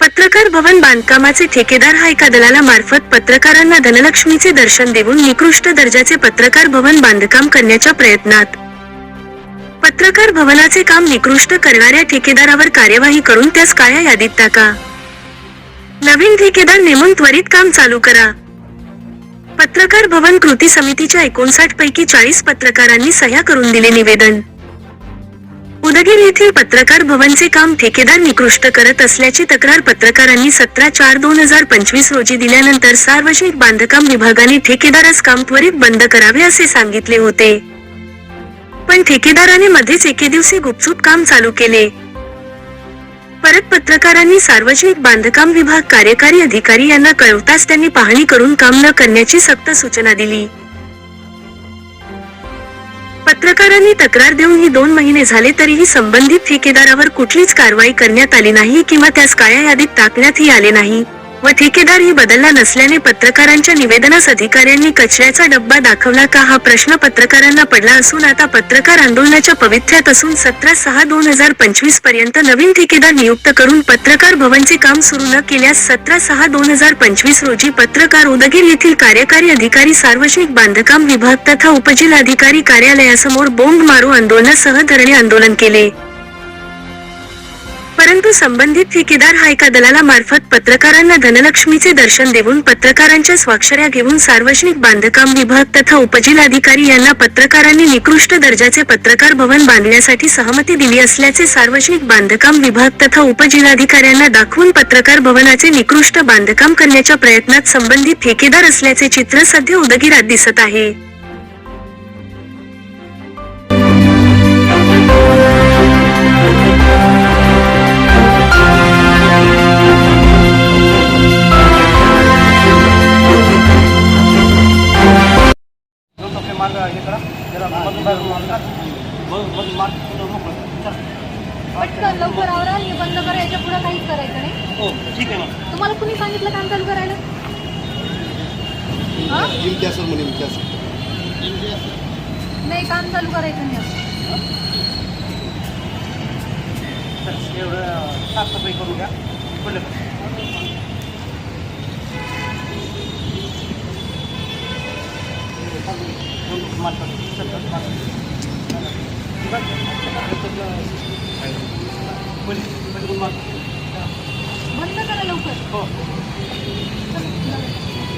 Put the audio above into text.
पत्रकार भवन बांधकामाचे ठेकेदार हा एका दलाला मार्फत पत्रकारांना धनलक्ष्मीचे दर्शन देऊन निकृष्ट दर्जाचे पत्रकार भवन बांधकाम करण्याच्या प्रयत्नात. पत्रकार भवनाचे काम निकृष्ट करणाऱ्या ठेकेदारावर कार्यवाही करून त्यास काळ्या यादीत टाका. नवीन ठेकेदार नेमून त्वरित काम चालू करा. पत्रकार भवन कृती समितीच्या एकोणसाठ पैकी चाळीस पत्रकारांनी सह्या करून दिले निवेदन. उदगीर येथील पत्रकार भवनचे काम ठेकेदार निकृष्ट करत असल्याची तक्रार पत्रकारांनी सतरा चार दोन हजार पंचवीस रोजी दिल्यानंतर सार्वजनिक बांधकाम विभागाने ठेकेदारास काम त्वरित बंद करावे असे सांगितले होते. पण ठेकेदाराने मध्येच एके दिवशी गुपचूप काम चालू केले. परत पत्रकारांनी सार्वजनिक बांधकाम विभाग कार्यकारी अधिकारी यांना कळवताच त्यांनी पाहणी करून काम न करण्याची सक्त सूचना दिली. पत्रकारांनी तक्रार देऊन ही दोन महिने झाले तरीही संबंधित ठेकेदारावर कुठलीच कारवाई करण्यात आली नाही किंवा त्यास काळ्या यादीत टाकण्यातही आले नाही. व ठेकेदारही बदलला नसल्याने पत्रकारांच्या निवेदनास अधिकाऱ्यांनी कचऱ्याचा डब्बा दाखवला का हा प्रश्न पत्रकारांना पडला असून आता पत्रकार आंदोलनाच्या पवित्र्यात असून सतरा सहा दोन हजार पंचवीसपर्यंत नवीन ठेकेदार नियुक्त करून पत्रकार भवनचे काम सुरू न केल्यास सतरा सहा दोन हजार पंचवीस रोजी पत्रकार उदगीर येथील कार्यकारी अधिकारी सार्वजनिक बांधकाम विभाग तथा उपजिल्हाधिकारी कार्यालयासमोर बोंब मारू आंदोलनासह धरणे आंदोलन केले. परंतु संबंधित ठेकेदार हा एका दलाला मार्फत पत्रकारांना धनलक्ष्मीचे दर्शन देऊन पत्रकारांच्या स्वाक्षऱ्या घेऊन सार्वजनिक बांधकाम विभाग तथा उपजिल्हाधिकारी यांना पत्रकारांनी निकृष्ट दर्जाचे पत्रकार भवन बांधण्यासाठी सहमती दिली असल्याचे सार्वजनिक बांधकाम विभाग तथा उपजिल्हाधिकाऱ्यांना दाखवून पत्रकार भवनाचे निकृष्ट बांधकाम करण्याच्या प्रयत्नात संबंधित ठेकेदार असल्याचे चित्र सध्या उदगीरात दिसत आहे. मार्ग हे करा जरा मार्ग करा. चला. पटकन लवकर आवरा हे बंद करा याच्यापुढे काहीच करायचं नाही. हो ठीक आहे मग. तुम्हाला कुणी सांगितलं काम चालू करायला? हा? इम्तियाज सर म्हणे इम्तियाज नाही काम चालू करायचं नाही. एवढं साफसफाई करून घ्या. बंद करा लवकर हो